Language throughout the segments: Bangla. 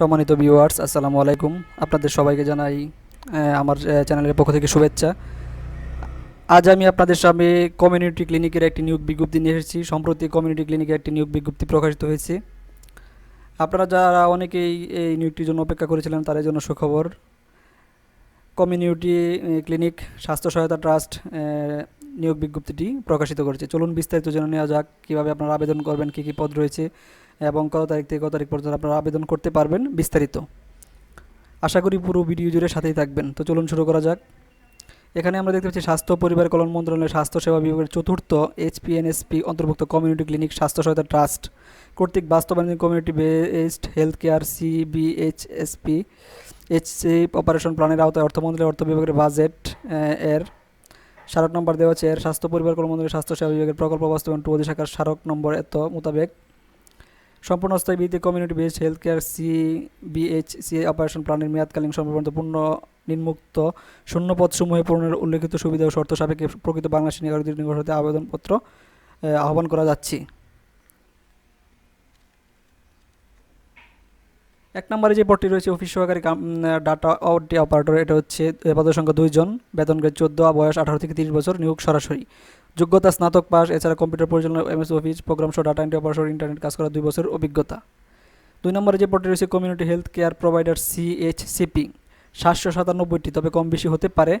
সম্মানিত ভিউয়ার্স আসসালামু আলাইকুম। আপনাদের সবাইকে জানাই আমার চ্যানেলের পক্ষ থেকে শুভেচ্ছা। আজ আমি আপনাদের সামনে কমিউনিটি ক্লিনিকের একটি নিয়োগ বিজ্ঞপ্তি নিয়ে এসেছি। সম্প্রতি কমিউনিটি ক্লিনিকের একটি নিয়োগ বিজ্ঞপ্তি প্রকাশিত হয়েছে। আপনারা যারা অনেকেই এই নিয়োগটির জন্য অপেক্ষা করেছিলেন, তাদের জন্য সুখবর। কমিউনিটি ক্লিনিক স্বাস্থ্য সহায়তা ট্রাস্ট নিয়োগ বিজ্ঞপ্তিটি প্রকাশিত করেছে। চলুন বিস্তারিত জেনে নেওয়া যাক, কীভাবে আপনারা আবেদন করবেন, কী কী পদ রয়েছে এবং কত তারিখ থেকে কত তারিখ পর্যন্ত আপনারা আবেদন করতে পারবেন বিস্তারিত। আশা করি পুরো ভিডিও জুড়ে সাথেই থাকবেন। তো চলুন শুরু করা যাক। এখানে আমরা দেখতে পাচ্ছি স্বাস্থ্য পরিবার কল্যাণ মন্ত্রণালয়ের স্বাস্থ্যসেবা বিভাগের চতুর্থ এইচপিএনএসপি অন্তর্ভুক্ত কমিউনিটি ক্লিনিক স্বাস্থ্য সহায়তা ট্রাস্ট কর্তৃক বাস্তবায়ন community based health care CBHSP HC operation প্ল্যানের আওতায় অর্থ মন্ত্রণালয়ের অর্থ বিভাগের বাজেট এর স্মারক নম্বর দেওয়া আছে। এর স্বাস্থ্য পরিবার কল্যাণ মন্ত্রণালয়ের স্বাস্থ্যসেবা বিভাগের প্রকল্প বাস্তবায়ন টু অধিশাখার স্মারক নম্বর এত মোতাবেক সম্পূর্ণ স্থায়ী ভিত্তিতে community based health care C BHC operation প্ল্যানের মেয়াদকালীন সম্পর্ক পূর্ণ নিম্মুক্ত শূন্যপদ সমূহে পূরণের উল্লেখিত সুবিধা ও শর্ত সাপেক্ষে প্রকৃত বাংলা শ্রেণীকারীদের নিকট হতে আবেদনপত্র আহ্বান করা যাচ্ছে। এক নম্বরে যে পদটি রয়েছে, অফিস সহকারী ডাটা আউটডি অপারেটর এটা হচ্ছে পদের সংখ্যা দুইজন, বেতন গ্রেড চোদ্দ, বয়স আঠারো থেকে তিরিশ বছর, নিয়োগ সরাসরি। যোগ্যতা স্নাতক পাস, এছাড়া কম্পিউটার পরিচালনা এমএস অফিস প্রোগ্রাম সহ ডাটা এন্ট্রি অপারেশন ইন্টারনেট কাজ করা দুই বছর অভিজ্ঞতা। দুই নম্বরে যে পদটি রয়েছে community health care provider CHCP সাতশো সাতানব্বইটি, তবে কম বেশি হতে পারে।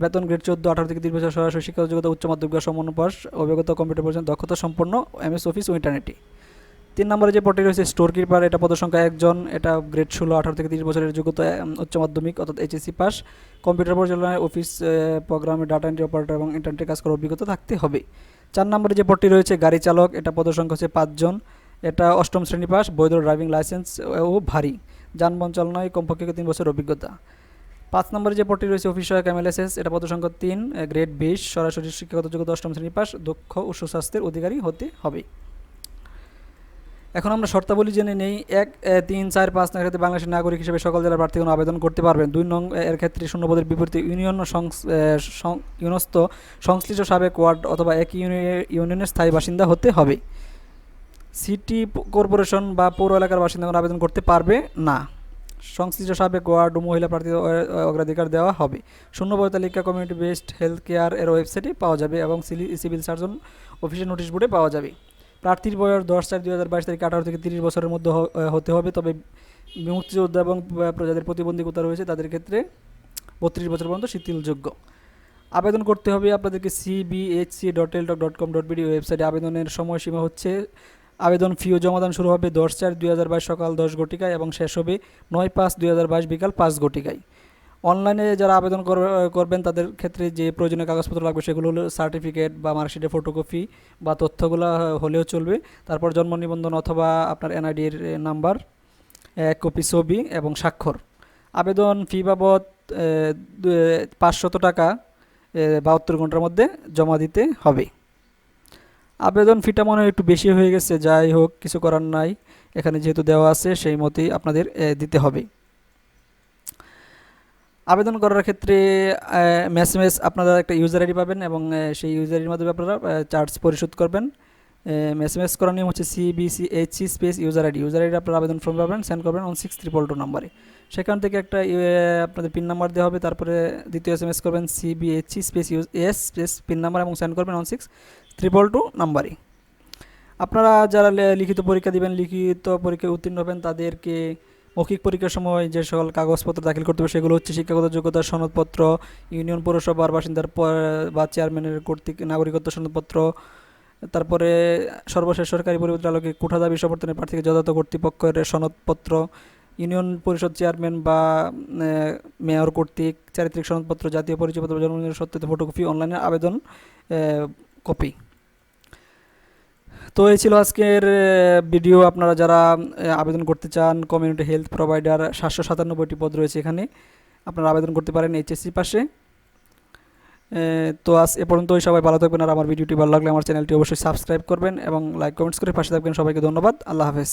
বেতন গ্রেড চোদ্দ, আঠারো থেকে তিরিশ বছর সরাসরি শিক্ষা যোগ্যতা উচ্চ মাধ্যমিক সমন্বয় পাস, অভিজ্ঞতা কম্পিউটার পরিচালনা, দক্ষতা সম্পন্ন এমএস অফিস ও ইন্টারনেটে তিন নম্বরে যে পদটি রয়েছে স্টোর কিপার এটা পদের সংখ্যা একজন, এটা গ্রেড ষোলো, আঠারো থেকে তিরিশ বছরের যোগ্যতা উচ্চ মাধ্যমিক, অর্থাৎ এইচএসসি পাস কম্পিউটার পরিচালনায় অফিস প্রোগ্রামে ডাটা এন্ট্রি অপারেটর এবং ইন্টারনেটে কাজ করার অভিজ্ঞতা থাকতে হবে। চার নম্বরে যে পদটি রয়েছে, গাড়ি চালক, এটা পদের সংখ্যা হচ্ছে পাঁচজন। এটা অষ্টম শ্রেণি পাস বৈধ ড্রাইভিং লাইসেন্স ও ভারী। যানবাহন চালনায় কমপক্ষে তিন বছর অভিজ্ঞতা। পাঁচ নম্বরে যে পদটি রয়েছে অফিস সহায়ক এমএলএসএস এটা পদ সংখ্যা তিন গ্রেড বিশ, সরাসরি শিক্ষাগত যোগ্যতা অষ্টম শ্রেণি পাস দক্ষ ও সুস্বাস্থ্যের অধিকারী হতে হবে। এখন আমরা শর্তাবলী জেনে নেই, এক তিন, চার, পাঁচ নং ক্ষেত্রে বাংলাদেশের নাগরিক হিসেবে সকল জেলার প্রার্থীগণ আবেদন করতে পারবেন। দুই নং এর ক্ষেত্রে শূন্যপদের বিপরীতে ইউনিয়ন ইউনস্থ সংশ্লিষ্ট সাবেক ওয়ার্ড অথবা এক ইউনি- ইউনিয়নের স্থায়ী বাসিন্দা হতে হবে। সিটি কর্পোরেশন বা পৌর এলাকার বাসিন্দা কোনো আবেদন করতে পারবে? না। সংশ্লিষ্ট সাবেক ওয়ার্ড ও মহিলা প্রার্থীদের অ- অগ্রাধিকার দেওয়া হবে। শূন্যপদ তালিকা কমিউনিটি বেসড হেলথ কেয়ার এর ওয়েবসাইটে পাওয়া যাবে এবং সিভিল সার্জন অফিসের নোটিশ বোর্ডে পাওয়া যাবে। প্রার্থীর বয়স দশ চার দুই হাজার বাইশ তারিখ আঠারো থেকে তিরিশ বছরের মধ্যে হতে হবে। তবে মুক্তিযোদ্ধা এবং যাদের প্রতিবন্ধকতা রয়েছে, তাদের ক্ষেত্রে বত্রিশ বছর পর্যন্ত শিথিলযোগ্য। আবেদন করতে হবে আপনাদেরকে CBHC dot L dot com dot BD ওয়েবসাইটে। আবেদনের সময়সীমা হচ্ছে, আবেদন ফি ও জমাদান শুরু হবে দশ চার দুই হাজার বাইশ সকাল দশ ঘটিকায় এবং শেষ হবে নয় পাঁচ দুই হাজার বাইশ বিকাল পাঁচ ঘটিকায়। অনলাইনে যারা আবেদন কর- করবেন, তাদের ক্ষেত্রে যে প্রয়োজনীয় কাগজপত্র লাগবে সেগুলো হলো সার্টিফিকেট বা মার্কশিটের ফটোকপি বা তথ্যগুলো হলেও চলবে। তারপর জন্ম নিবন্ধন অথবা আপনার এনআইডির নাম্বার এক কপি ছবি এবং স্বাক্ষর। আবেদন ফি বাবদ পাঁচশত টাকা বাহাত্তর ঘণ্টার মধ্যে জমা দিতে হবে। আবেদন ফিটা মনে হয় একটু বেশি হয়ে গেছে, যাই হোক, কিছু করার নাই। এখানে যেহেতু দেওয়া আছে, সেই মতেই আপনাদের দিতে হবে। আবেদন করার ক্ষেত্রে মেসেমেস আপনারা একটা ইউজার আইডি পাবেন এবং সেই ইউজার আইডির মাধ্যমে আপনারা চার্জ পরিশোধ করবেন। মেসেমেস করার নিয়ম হচ্ছে CBC HC space user ID user ID আপনারা আবেদন ফর্ম পাবেন সেন্ড করবেন অন সিক্স ট্রিপল টু নাম্বারে সেখান থেকে একটা আপনাদের পিন নাম্বার দেওয়া হবে, তারপরে দ্বিতীয় এস এম এস করবেন CBHC space use S space PIN number এবং সেন্ড করবেন অন সিক্স ট্রিপল টু নাম্বারে আপনারা যারা লিখিত পরীক্ষা দিবেন, লিখিত পরীক্ষায় উত্তীর্ণ হবেন, তাদেরকে মৌখিক পরীক্ষার সময় যে সকল কাগজপত্র দাখিল করতে হবে, সেগুলো হচ্ছে শিক্ষাগত যোগ্যতার সনদপত্র, ইউনিয়ন পৌরসভার বাসিন্দার বা চেয়ারম্যানের কর্তৃক নাগরিকত্ব সনদপত্র, তারপরে সর্বশেষ সরকারি পরিবর্তন আলোকে কোঠা দাবি সমর্থনের প্রার্থীকে যথাযথ কর্তৃপক্ষের সনদপত্র, ইউনিয়ন পরিষদ চেয়ারম্যান বা মেয়র কর্তৃক চারিত্রিক সনদপত্র, জাতীয় পরিচয়পত্র জন্মদিনের সত্যায়িত ফটোকপি অনলাইনে আবেদন কপি তো এই ছিল আজকের ভিডিও আপনারা যারা আবেদন করতে চান কমিউনিটি হেলথ প্রোভাইডার সাতশো সাতানব্বইটি পদ রয়েছে এখানে, আপনারা আবেদন করতে পারেন এইচএসসি পাশে। তো আজ এ পর্যন্তই, সবাই ভালো থাকবেন আর আমার ভিডিওটি ভালো লাগলে আমার চ্যানেলটি অবশ্যই সাবস্ক্রাইব করবেন এবং লাইক কমেন্টস করে পাশে থাকবেন। সবাইকে ধন্যবাদ, আল্লাহ হাফেজ।